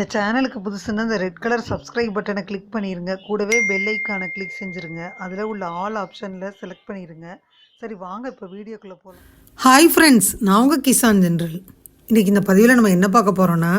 இந்த சேனலுக்கு புதுசுன்னா இந்த ரெட் கலர் சப்ஸ்கிரைப் பட்டனை கிளிக் பண்ணிடுங்க கூடவே பெல் ஐக்கானை கிளிக் செஞ்சுருங்க. அதில் உள்ள ஆல் ஆப்ஷனில் செலக்ட் பண்ணிடுங்க சரி வாங்க இப்போ வீடியோக்குள்ளே போகலாம் ஹாய் ஃப்ரெண்ட்ஸ் நான் உங்கள் கிசான் ஜென்ரல். இன்றைக்கி இந்த பதிவில் நம்ம என்ன பார்க்க போகிறோன்னா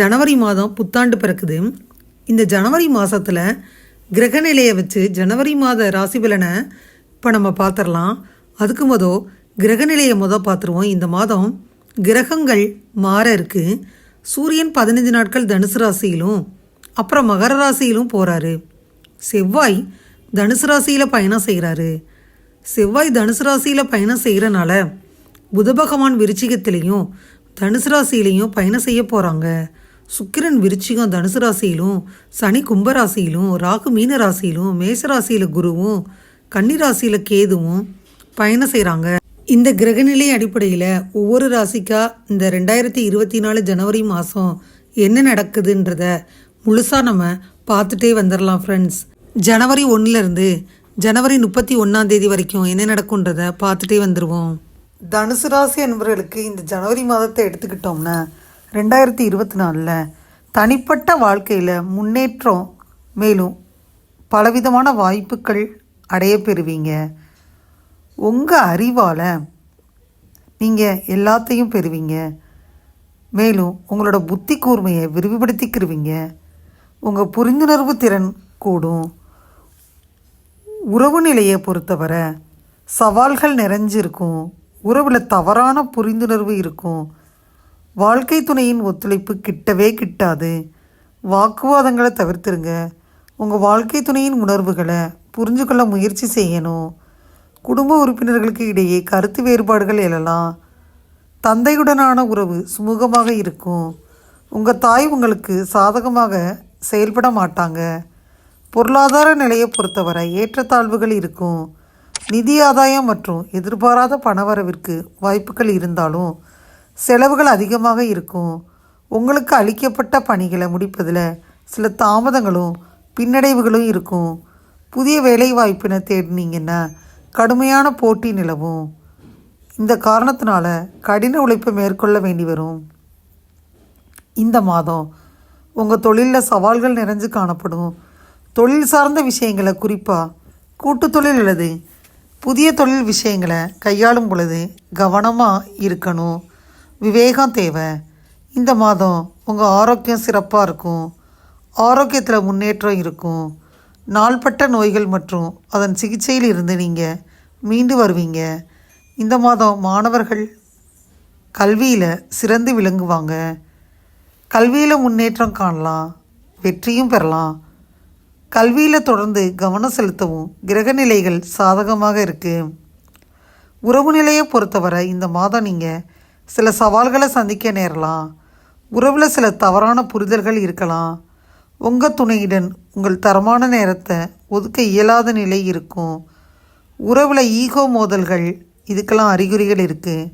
ஜனவரி மாதம் புத்தாண்டு பிறக்குது. இந்த ஜனவரி மாதத்தில் கிரகநிலையை வச்சு ஜனவரி மாத ராசி பலனை இப்போ நம்ம பார்த்துடலாம். அதுக்கு மொதல் கிரகநிலையை மொதல் பார்த்துருவோம். இந்த மாதம் கிரகங்கள் மாற இருக்குது சூரியன் பதினஞ்சு நாட்கள் தனுசு ராசியிலும் அப்புறம் மகர ராசியிலும் போகிறாரு செவ்வாய் தனுசு ராசியில் பயணம் செய்கிறாரு செவ்வாய் தனுசு ராசியில் பயணம் செய்கிறனால புத பகவான் விருச்சிகத்திலையும் தனுசு ராசியிலையும் பயணம் செய்ய போகிறாங்க சுக்கிரன் விருச்சிகம் தனுசு ராசியிலும் சனி கும்பராசியிலும் ராகு மீன ராசியிலும் மேச ராசியில் குருவும் கன்னி ராசியில் கேதுவும் பயணம் செய்கிறாங்க இந்த கிரகநிலை அடிப்படையில் ஒவ்வொரு ராசிக்கா இந்த ரெண்டாயிரத்தி இருபத்தி நாலு ஜனவரி மாதம் என்ன நடக்குதுன்றத முழுசாக நம்ம பார்த்துட்டே வந்துடலாம் ஃப்ரெண்ட்ஸ் ஜனவரி ஒன்றுலேருந்து ஜனவரி முப்பத்தி ஒன்றாம் தேதி வரைக்கும் என்ன நடக்குன்றத பார்த்துட்டே வந்துடுவோம் தனுசு ராசி என்பவர்களுக்கு இந்த ஜனவரி மாதத்தை எடுத்துக்கிட்டோம்னா ரெண்டாயிரத்தி இருபத்தி நாலில் தனிப்பட்ட வாழ்க்கையில் முன்னேற்றம் மேலும் பலவிதமான வாய்ப்புகள் அடைய பெறுவீங்க. உங்கள் அறிவால் நீங்கள் எல்லாத்தையும் பெறுவீங்க. மேலும் உங்களோட புத்தி கூர்மையை விரிவுபடுத்திக்கிருவீங்க. உங்கள் புரிந்துணர்வு திறன் கூடும். உறவு நிலையை பொறுத்தவரை சவால்கள் நிறைஞ்சிருக்கும். உறவில் தவறான புரிந்துணர்வு இருக்கும். வாழ்க்கை துணையின் ஒத்துழைப்பு கிட்டவே கிட்டாது. வாக்குவாதங்களை தவிர்த்துருங்க. உங்கள் வாழ்க்கை துணையின் உணர்வுகளை புரிஞ்சுக்கொள்ள முயற்சி செய்யணும். குடும்ப உறுப்பினர்களுக்கு இடையே கருத்து வேறுபாடுகள் எழலாம். தந்தையுடனான உறவு சுமூகமாக இருக்கும். உங்கள் தாய் உங்களுக்கு சாதகமாக செயல்பட மாட்டாங்க. பொருளாதார நிலையை பொறுத்தவரை ஏற்றத்தாழ்வுகள் இருக்கும். நிதி ஆதாயம் மற்றும் எதிர்பாராத பணவரவிற்கு வாய்ப்புகள் இருந்தாலும் செலவுகள் அதிகமாக இருக்கும். உங்களுக்கு அளிக்கப்பட்ட பணிகளை முடிப்பதில் சில தாமதங்களும் பின்னடைவுகளும் இருக்கும். புதிய வேலை வாய்ப்பினை தேடினீங்கன்னா கடுமையான போட்டி நிலவும். இந்த காரணத்தினால கடின உழைப்பை மேற்கொள்ள வேண்டி வரும். இந்த மாதம் உங்கள் தொழிலில் சவால்கள் நிறைஞ்சு காணப்படும். தொழில் சார்ந்த விஷயங்களை குறிப்பாக கூட்டு தொழில் அல்லது புதிய தொழில் விஷயங்களை கையாளும் பொழுது கவனமாக இருக்கணும். விவேகம் தேவை. இந்த மாதம் உங்கள் ஆரோக்கியம் சிறப்பாக இருக்கும். ஆரோக்கியத்தில் முன்னேற்றம் இருக்கும். நாள்பட்ட நோய்கள் மற்றும் அதன் சிகிச்சையில் இருந்து நீங்கள் மீண்டு வருவீங்க. இந்த மாதம் மாணவர்கள் கல்வியில் சிறந்து விளங்குவாங்க. கல்வியில் முன்னேற்றம் காணலாம் வெற்றியும் பெறலாம். கல்வியில் தொடர்ந்து கவனம் செலுத்தவும் கிரகநிலைகள் சாதகமாக இருக்குது உறவு நிலையை பொறுத்தவரை இந்த மாதம் நீங்கள் சில சவால்களை சந்திக்க நேரலாம். உறவில் சில தவறான புரிதல்கள் இருக்கலாம். உங்கள் துணையுடன் உங்கள் தரமான நேரத்தை ஒதுக்க இயலாத நிலை இருக்கும். உறவில் ஈகோ மோதல்கள் இதுக்கெல்லாம் அறிகுறிகள் இருக்குது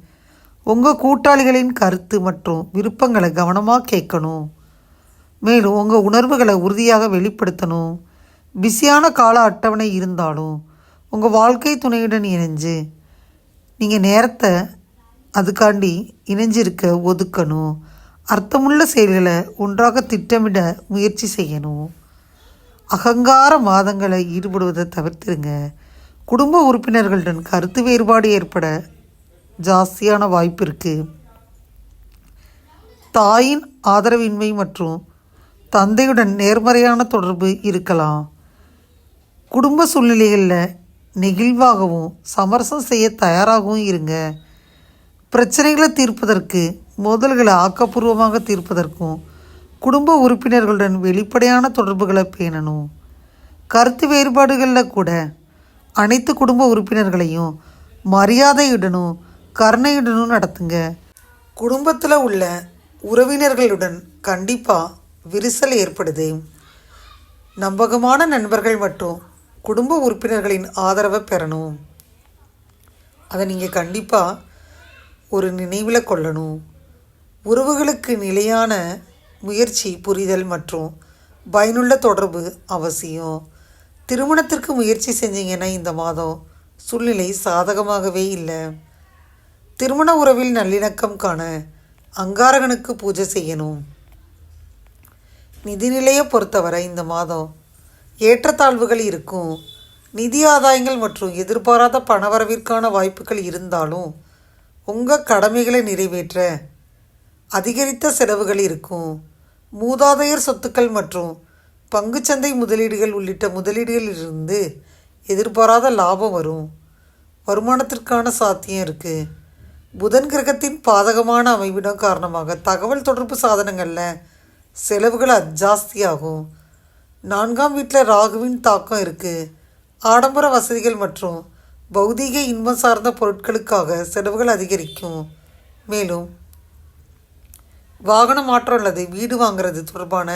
உங்கள் கூட்டாளிகளின் கருத்து மற்றும் விருப்பங்களை கவனமாக கேட்கணும். மேலும் உங்கள் உணர்வுகளை உறுதியாக வெளிப்படுத்தணும். பிஸியான கால அட்டவணை இருந்தாலும் உங்கள் வாழ்க்கை துணையுடன் இணைஞ்சு நீங்கள் நேரத்தை அதுக்காண்டி இணைஞ்சிருக்க ஒதுக்கணும். அர்த்தமுள்ள செயல்களை ஒன்றாக திட்டமிட முயற்சி செய்யணும். அகங்கார மாதங்களை ஈடுபடுவதை தவிர்த்துருங்க. குடும்ப உறுப்பினர்களுடன் கருத்து வேறுபாடு ஏற்பட ஜாஸ்தியான வாய்ப்பு இருக்குது தாயின் ஆதரவின்மை மற்றும் தந்தையுடன் நேர்மறையான தொடர்பு இருக்கலாம். குடும்ப சூழ்நிலைகளில் நெகிழ்வாகவும் சமரசம் செய்ய தயாராகவும் இருங்க. பிரச்சனைகளை தீர்ப்பதற்கு மோதல்களை ஆக்கப்பூர்வமாக தீர்ப்பதற்கும் குடும்ப உறுப்பினர்களுடன் வெளிப்படையான தொடர்புகளை பேணணும். கருத்து வேறுபாடுகளில் கூட அனைத்து குடும்ப உறுப்பினர்களையும் மரியாதையுடனும் கருணையுடனும் நடத்துங்க. குடும்பத்தில் உள்ள உறவினர்களுடன் கண்டிப்பாக விரிசல் ஏற்படுது. நம்பகமான நண்பர்கள் மற்றும் குடும்ப உறுப்பினர்களின் ஆதரவை பெறணும். அதை நீங்கள் கண்டிப்பாக ஒரு நினைவில் கொள்ளணும். உறவுகளுக்கு நிலையான முயற்சி புரிதல் மற்றும் பயனுள்ள தொடர்பு அவசியம். திருமணத்திற்கு முயற்சி செஞ்சீங்கன்னா இந்த மாதம் சூழ்நிலை சாதகமாகவே இல்லை. திருமண உறவில் நல்லிணக்கம் காண அங்காரகனுக்கு பூஜை செய்யணும். நிதிநிலையை பொறுத்தவரை இந்த மாதம் ஏற்றத்தாழ்வுகள் இருக்கும். நிதி ஆதாயங்கள் மற்றும் எதிர்பாராத பணவரவிற்கான வாய்ப்புகள் இருந்தாலும் உங்கள் கடமைகளை நிறைவேற்ற அதிகரித்த செலவுகள் இருக்கும். மூதாதையர் சொத்துக்கள் மற்றும் பங்குச்சந்தை முதலீடுகள் உள்ளிட்ட முதலீடுகளிலிருந்து எதிர்பாராத லாபம் வரும். வருமானத்திற்கான சாத்தியம் இருக்குது புதன் கிரகத்தின் பாதகமான அமைவிடம் காரணமாக தகவல் தொடர்பு சாதனங்களில் செலவுகள் அஜாஸ்தியாகும் நான்காம் வீட்டில் ராகுவின் தாக்கம் இருக்குது ஆடம்பர வசதிகள் மற்றும் பௌதீக இன்பம் சார்ந்த பொருட்களுக்காக செலவுகள் அதிகரிக்கும். மேலும் வாகன மாற்றம் அல்லது வீடு வாங்குறது தொடர்பான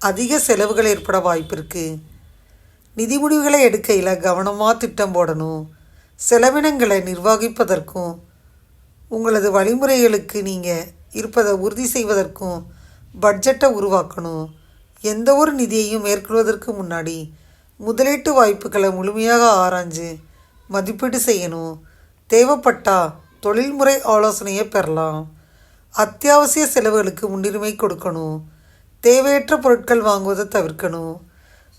அதிக செலவுகள் ஏற்பட வாய்ப்பு இருக்குது நிதி முடிவுகளை எடுக்கையில் கவனமாக திட்டம் போடணும். செலவினங்களை நிர்வகிப்பதற்கும் உங்களது வழிமுறைகளுக்கு நீங்கள் இருப்பதை உறுதி செய்வதற்கும் பட்ஜெட்டை உருவாக்கணும். எந்த ஒரு நிதியையும் மேற்கொள்வதற்கு முன்னாடி முதலீட்டு வாய்ப்புகளை முழுமையாக ஆராய்ஞ்சு மதிப்பீடு செய்யணும். தேவைப்பட்டால் தொழில்முறை ஆலோசனையை பெறலாம். அத்தியாவசிய செலவுகளுக்கு முன்னுரிமை கொடுக்கணும். தேவையற்ற பொருட்கள் வாங்குவதை தவிர்க்கணும்.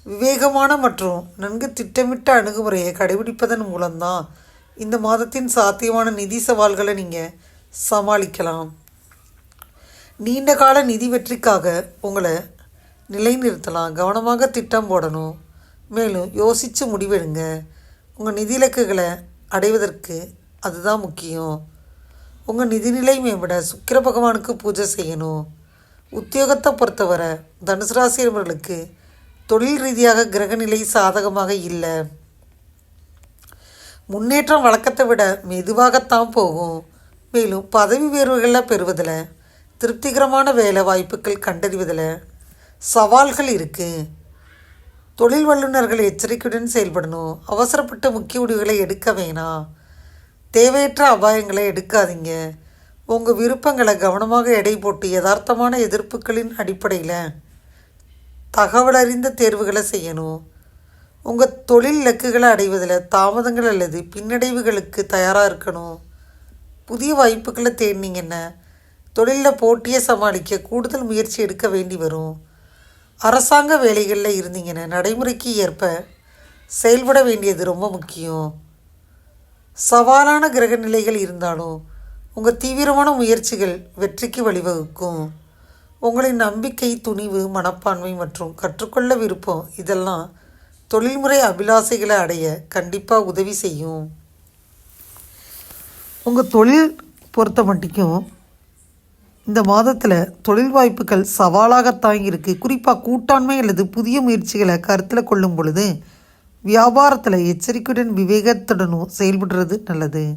விவேகமான மற்றும் நன்கு திட்டமிட்ட அணுகுமுறையை கடைபிடிப்பதன் மூலம்தான் இந்த மாதத்தின் சாத்தியமான நிதி சவால்களை நீங்கள் சமாளிக்கலாம். நீண்ட கால நிதி வெற்றிக்காக உங்களை நிலைநிறுத்தலாம். கவனமாக திட்டம் போடணும். மேலும் யோசித்து முடிவெடுங்க. உங்கள் நிதி இலக்குகளை அடைவதற்கு அதுதான் முக்கியம். உங்கள் நிதிநிலை மேம்பட சுக்கிர பகவானுக்கு பூஜை செய்யணும். உத்தியோகத்தை பொறுத்தவரை தனுசு ராசியவர்களுக்கு தொழில் ரீதியாக கிரகநிலை சாதகமாக இல்லை. முன்னேற்றம் வழக்கத்தை விட மெதுவாகத்தான் போகும். மேலும் பதவி உயர்வுகளில் பெறுவதில் திருப்திகரமான வேலை வாய்ப்புகள் கண்டறிவதில் சவால்கள் இருக்குது தொழில் வல்லுநர்கள் எச்சரிக்கையுடன் செயல்படணும். அவசரப்பட்ட முக்கிய முடிவுகளை எடுக்க வேணாம். தேவையற்ற அபாயங்களை எடுக்காதீங்க. உங்கள் விருப்பங்களை கவனமாக எடை போட்டு யதார்த்தமான எதிர்ப்புகளின் அடிப்படையில் தகவலறிந்த தேர்வுகளை செய்யணும். உங்கள் தொழில் இலக்குகளை அடைவதில் தாமதங்கள் அல்லது பின்னடைவுகளுக்கு தயாராக இருக்கணும். புதிய வாய்ப்புகளை தேடினீங்கன்னா தொழிலில் போட்டியை சமாளிக்க கூடுதல் முயற்சி எடுக்க வேண்டி வரும். அரசாங்க வேலைகளில் இருந்தீங்கன்னா நடைமுறைக்கு ஏற்ப செயல்பட வேண்டியது ரொம்ப முக்கியம். சவாலான கிரக நிலைகள் இருந்தாலும் உங்கள் தீவிரமான முயற்சிகள் வெற்றிக்கு வழிவகுக்கும். உங்களின் நம்பிக்கை துணிவு மனப்பான்மை மற்றும் கற்றுக்கொள்ள விருப்பம் இதெல்லாம் தொழில்முறை அபிலாசைகளை அடைய கண்டிப்பாக உதவி செய்யும். உங்கள் தொழில் பொறுத்த மட்டும் இந்த மாதத்தில் தொழில் வாய்ப்புகள் சவாலாகத்தான் இருக்குது குறிப்பாக கூட்டாண்மை அல்லது புதிய முயற்சிகளை கருத்தில் கொள்ளும் பொழுது வியாபாரத்தில் எச்சரிக்கையுடன் விவேகத்துடனும் செயல்படுறது நல்லது.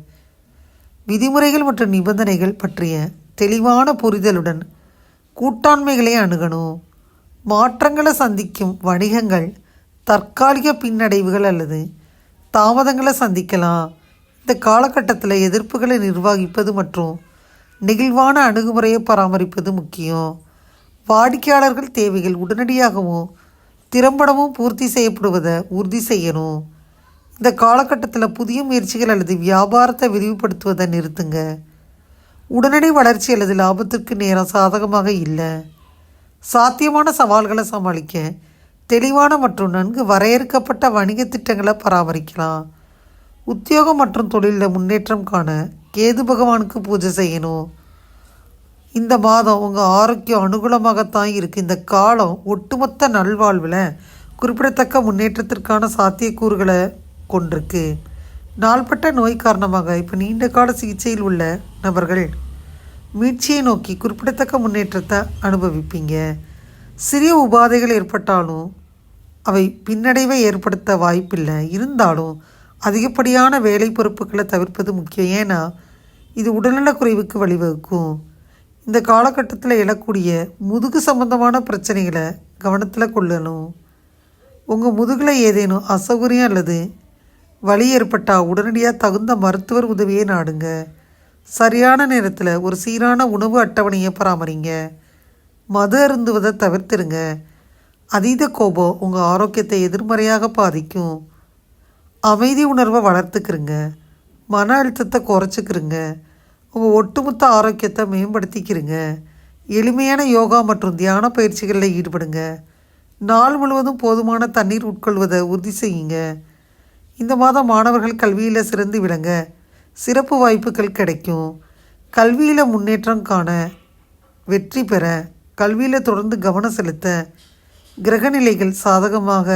விதிமுறைகள் மற்றும் நிபந்தனைகள் பற்றிய தெளிவான புரிதலுடன் கூட்டாண்மைகளை அணுகணும். மாற்றங்களை சந்திக்கும் வணிகங்கள் தற்காலிக பின்னடைவுகள் அல்லது தாமதங்களை சந்திக்கலாம். இந்த காலகட்டத்தில் எதிர்ப்புகளை நிர்வகிப்பது மற்றும் நெகிழ்வான அணுகுமுறையை பராமரிப்பது முக்கியம். வாடிக்கையாளர்கள் தேவைகள் உடனடியாகவும் திறம்படவும் பூர்த்தி செய்யப்படுவதை உறுதி செய்யணும். இந்த காலகட்டத்தில் புதிய முயற்சிகள் அல்லது வியாபாரத்தை விரிவுபடுத்துவதை நிறுத்துங்க. உடனடி வளர்ச்சி அல்லது லாபத்திற்கு நேரம் சாதகமாக இல்லை. சாத்தியமான சவால்களை சமாளிக்க தெளிவான மற்றும் நன்கு வரையறுக்கப்பட்ட வணிக திட்டங்களை பராமரிக்கலாம். உத்தியோகம் மற்றும் தொழிலில் முன்னேற்றம் காண கேது பகவானுக்கு பூஜை செய்யணும். இந்த மாதம் உங்கள் ஆரோக்கியம் அனுகூலமாகத்தான் இருக்குது இந்த காலம் ஒட்டுமொத்த நல்வாழ்வில் குறிப்பிடத்தக்க முன்னேற்றத்திற்கான சாத்தியக்கூறுகளை கொண்டிருக்கு. நாள்பட்ட நோய் காரணமாக இப்போ நீண்ட கால சிகிச்சையில் உள்ள நபர்கள் மீட்சியை நோக்கி குறிப்பிடத்தக்க முன்னேற்றத்தை அனுபவிப்பீங்க. சிறிய உபாதைகள் ஏற்பட்டாலும் அவை பின்னடைவை ஏற்படுத்த வாய்ப்பில்லை. இருந்தாலும் அதிகப்படியான வேலை பொறுப்புகளை தவிர்ப்பது முக்கியம். ஏன்னா இது உடல்நலக் குறைவுக்கு வழிவகுக்கும். இந்த காலகட்டத்தில் எழக்கூடிய முதுகு சம்பந்தமான பிரச்சனைகளை கவனத்தில் கொள்ளணும். உங்கள் முதுகில் ஏதேனும் அசௌகரியம் அல்லது வலி ஏற்பட்டால் உடனடியாக தகுந்த மருத்துவர் உதவியை நாடுங்க. சரியான நேரத்தில் ஒரு சீரான உணவு அட்டவணையை பராமரிங்க. மது அருந்துவதை தவிர்த்துருங்க. அதீத கோபம் உங்கள் ஆரோக்கியத்தை எதிர்மறையாக பாதிக்கும். அமைதி உணர்வை வளர்த்துக்கிறங்க மன அழுத்தத்தை குறைச்சிக்கிறங்க உங்கள் ஒட்டுமொத்த ஆரோக்கியத்தை மேம்படுத்திக்கிறீங்க. எளிமையான யோகா மற்றும் தியான பயிற்சிகளில் ஈடுபடுங்க. நாள் முழுவதும் போதுமான தண்ணீர் உட்கொள்வதை உறுதி செய்யுங்க. இந்த மாதம் மாணவர்கள் கல்வியில் சிறந்து விளங்க சிறப்பு வாய்ப்புகள் கிடைக்கும். கல்வியில் முன்னேற்றம் காண வெற்றி பெற கல்வியில் தொடர்ந்து கவனம் செலுத்த கிரகநிலைகள் சாதகமாக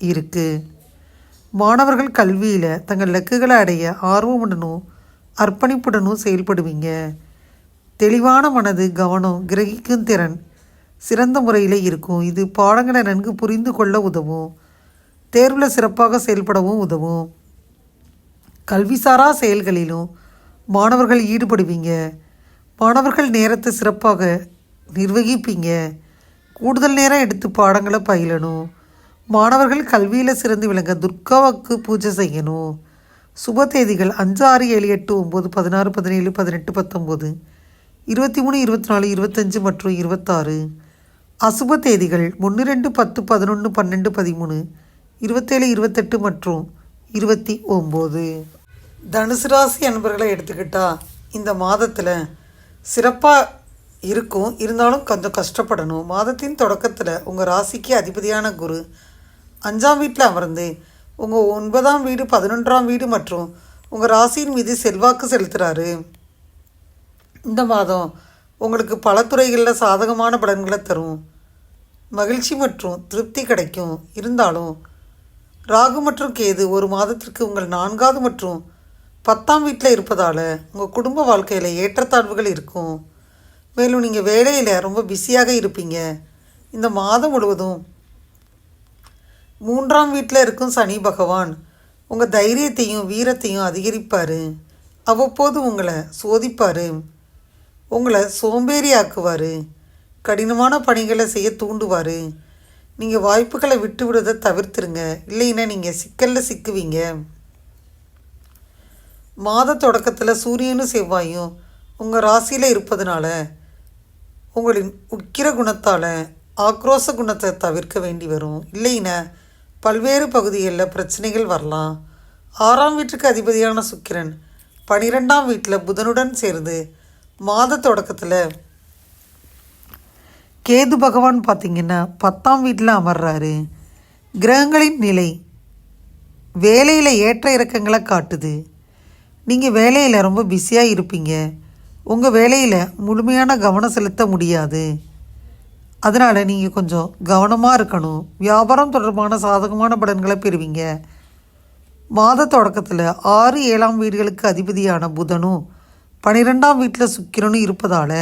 இருக்குது மாணவர்கள் கல்வியில் தங்கள் இலக்குகளை அடைய ஆர்வமுடனும் அர்ப்பணிப்புடனும் செயல்படுவீங்க. தெளிவான மனது கவனம் கிரகிக்கும் திறன் சிறந்த முறையில் இருக்கும். இது பாடங்களை நன்கு புரிந்து கொள்ள உதவும். தேர்வில் சிறப்பாக செயல்படவும் உதவும். கல்விசாரா செயல்களிலும் மாணவர்கள் ஈடுபடுவீங்க. மாணவர்கள் நேரத்தை சிறப்பாக நிர்வகிப்பீங்க. கூடுதல் நேரம் எடுத்து பாடங்களை பயிலணும். மாணவர்கள் கல்வியில் சிறந்து விளங்க துர்காவுக்கு பூஜை செய்யணும். சுப தேதிகள் அஞ்சு ஆறு ஏழு எட்டு ஒம்பது பதினாறு பதினேழு பதினெட்டு பத்தொம்போது இருபத்தி மூணு இருபத்தி நாலு இருபத்தஞ்சு மற்றும் இருபத்தாறு. அசுப தேதிகள் ஒன்று ரெண்டு பத்து பதினொன்று பன்னெண்டு பதிமூணு இருபத்தேழு இருபத்தெட்டு மற்றும் இருபத்தி ஒம்பது. தனுசு ராசி அன்பர்களை எடுத்துக்கிட்டால் இந்த மாதத்தில் சிறப்பாக இருக்கும். இருந்தாலும் கொஞ்சம் கஷ்டப்படணும். மாதத்தின் தொடக்கத்தில் உங்கள் ராசிக்கு அதிபதியான குரு அஞ்சாம் வீட்டில் அமர்ந்து உங்கள் ஒன்பதாம் வீடு பதினொன்றாம் வீடு மற்றும் உங்கள் ராசியின் மீது செல்வாக்கு செலுத்துகிறாரு இந்த மாதம் உங்களுக்கு பல துறைகளில் சாதகமான பலன்களை தரும். மகிழ்ச்சி மற்றும் திருப்தி கிடைக்கும். இருந்தாலும் ராகு மற்றும் கேது ஒரு மாதத்திற்கு உங்கள் நான்காவது மற்றும் பத்தாம் வீட்டில் இருப்பதால் உங்கள் குடும்ப வாழ்க்கையில் ஏற்றத்தாழ்வுகள் இருக்கும். மேலும் நீங்கள் வேலையில் ரொம்ப பிஸியாக இருப்பீங்க. இந்த மாதம் முழுவதும் மூன்றாம் வீட்டில் இருக்கும் சனி பகவான் உங்கள் தைரியத்தையும் வீரத்தையும் அதிகரிப்பார். அவ்வப்போது உங்களை சோதிப்பார். உங்களை சோம்பேறி ஆக்குவார் கடினமான பணிகளை செய்ய தூண்டுவார். நீங்கள் வாய்ப்புகளை விட்டு விடுறதை தவிர்த்துருங்க. இல்லைன்னா நீங்கள் சிக்கலில் சிக்குவீங்க. மாத தொடக்கத்தில் சூரியனும் செவ்வாயும் உங்கள் ராசியில் இருப்பதனால உங்களின் உக்கிர குணத்தால் ஆக்ரோச குணத்தை தவிர்க்க வேண்டி வரும். இல்லைன்னா பல்வேறு பகுதிகளில் பிரச்சனைகள் வரலாம். ஆறாம் வீட்டுக்கு அதிபதியான சுக்கிரன் பனிரெண்டாம் வீட்டில் புதனுடன் சேர்ந்து மாத தொடக்கத்தில் கேது பகவான் பார்த்திங்கன்னா பத்தாம் வீட்டில் அமர்றாரு. கிரகங்களின் நிலை வேலையில் ஏற்ற இறக்கங்களை காட்டுது. நீங்கள் வேலையில் ரொம்ப பிஸியாக இருப்பீங்க. உங்கள் வேலையில் முழுமையான கவனம் செலுத்த முடியாது. அதனால் நீங்கள் கொஞ்சம் கவனமாக இருக்கணும். வியாபாரம் தொடர்பான சாதகமான பலன்களை பெறுவீங்க. மாத தொடக்கத்தில் ஆறு ஏழாம் வீடுகளுக்கு அதிபதியான புதனும் பனிரெண்டாம் வீட்டில் சுக்கிரனும் இருப்பதால்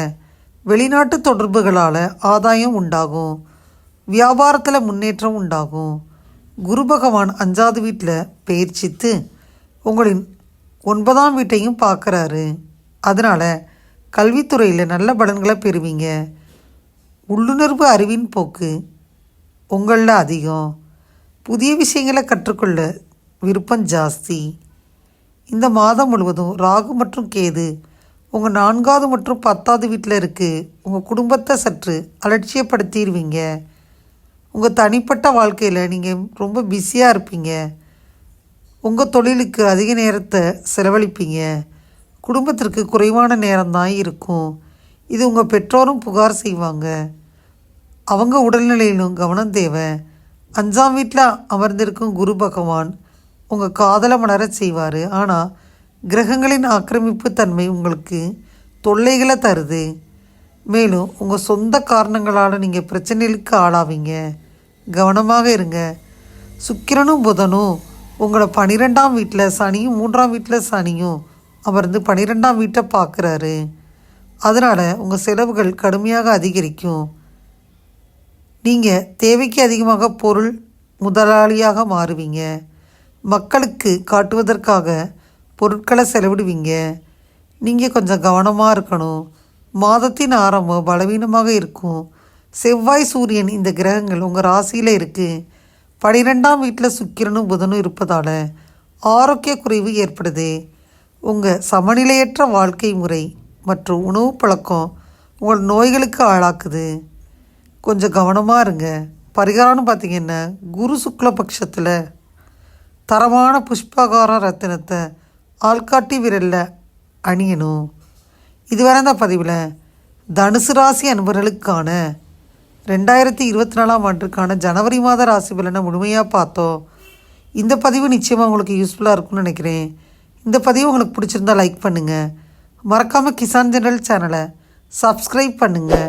வெளிநாட்டு தொடர்புகளால் ஆதாயம் உண்டாகும். வியாபாரத்தில் முன்னேற்றம் உண்டாகும். குரு பகவான் அஞ்சாவது வீட்டில் பயிற்சித்து உங்களின் ஒன்பதாம் வீட்டையும் பார்க்குறாரு அதனால் கல்வித்துறையில் நல்ல பலன்களை பெறுவீங்க. உள்ளுணர்வு அறிவின் போக்கு உங்களில் அதிகம். புதிய விஷயங்களை கற்றுக்கொள்ள விருப்பம் ஜாஸ்தி. இந்த மாதம் முழுவதும் ராகு மற்றும் கேது உங்கள் நான்காவது மற்றும் பத்தாவது வீட்டில் இருக்குது உங்கள் குடும்பத்தை சற்று அலட்சியப்படுத்திடுவீங்க உங்கள் தனிப்பட்ட வாழ்க்கையில் நீங்கள் ரொம்ப பிஸியாக இருப்பீங்க. உங்கள் தொழிலுக்கு அதிக நேரத்தை செலவழிப்பீங்க. குடும்பத்திற்கு குறைவான நேரம்தான் இருக்கும். இது உங்கள் பெற்றோரும் புகார் செய்வாங்க. அவங்க உடல்நிலையிலும் கவனம் தேவை. அஞ்சாம் வீட்டில் அமர்ந்திருக்கும் குரு பகவான் உங்கள் காதலை மலரச் செய்வார். ஆனால் கிரகங்களின் ஆக்கிரமிப்பு தன்மை உங்களுக்கு தொல்லைகளை தருது. மேலும் உங்கள் சொந்த காரணங்களால் நீங்கள் பிரச்சனைகளுக்கு ஆளாவீங்க. கவனமாக இருங்க. சுக்கிரனும் புதனும் உங்களை பன்னிரெண்டாம் வீட்டில் சனியும் மூன்றாம் வீட்டில் சனியும் அமர்ந்து பன்னிரெண்டாம் வீட்டை பார்க்குறாரு. அதனால் உங்கள் செலவுகள் கடுமையாக அதிகரிக்கும். நீங்கள் தேவைக்கு அதிகமாக பொருள் முதலாளியாக மாறுவீங்க. மக்களுக்கு காட்டுவதற்காக பொருட்களை செலவிடுவீங்க. நீங்கள் கொஞ்சம் கவனமாக இருக்கணும். மாதத்தின் ஆரம்பம் பலவீனமாக இருக்கும். செவ்வாய் சூரியன் இந்த கிரகங்கள் உங்கள் ராசியில் இருக்குது பனிரெண்டாம் வீட்டில் சுக்கிரனும் புதனும் இருப்பதால் ஆரோக்கிய குறைவு ஏற்படுது. உங்கள் சமநிலையற்ற வாழ்க்கை முறை மற்றும் உணவு பழக்கம் உங்கள் நோய்களுக்கு ஆளாக்குது. கொஞ்சம் கவனமாக இருங்க. பரிகாரம்னு பார்த்தீங்கன்னா குரு சுக்ல பட்சத்தில் தரமான புஷ்பகார ரத்தினத்தை ஆள்காட்டி விரலில் அணியணும். இதுவரை இந்த பதிவில் தனுசு ராசி அன்பர்களுக்கான ரெண்டாயிரத்தி இருபத்தி நாலாம் ஆண்டுக்கான ஜனவரி மாத ராசி பலனை முழுமையாக பார்த்தோம். இந்த பதிவு நிச்சயமாக உங்களுக்கு யூஸ்ஃபுல்லாக இருக்கும்னு நினைக்கிறேன். இந்த பதிவு உங்களுக்கு பிடிச்சிருந்தா லைக் பண்ணுங்கள் மறக்காமல் கிசான் ஜெனரல் சேனலை சப்ஸ்கிரைப் பண்ணுங்கள்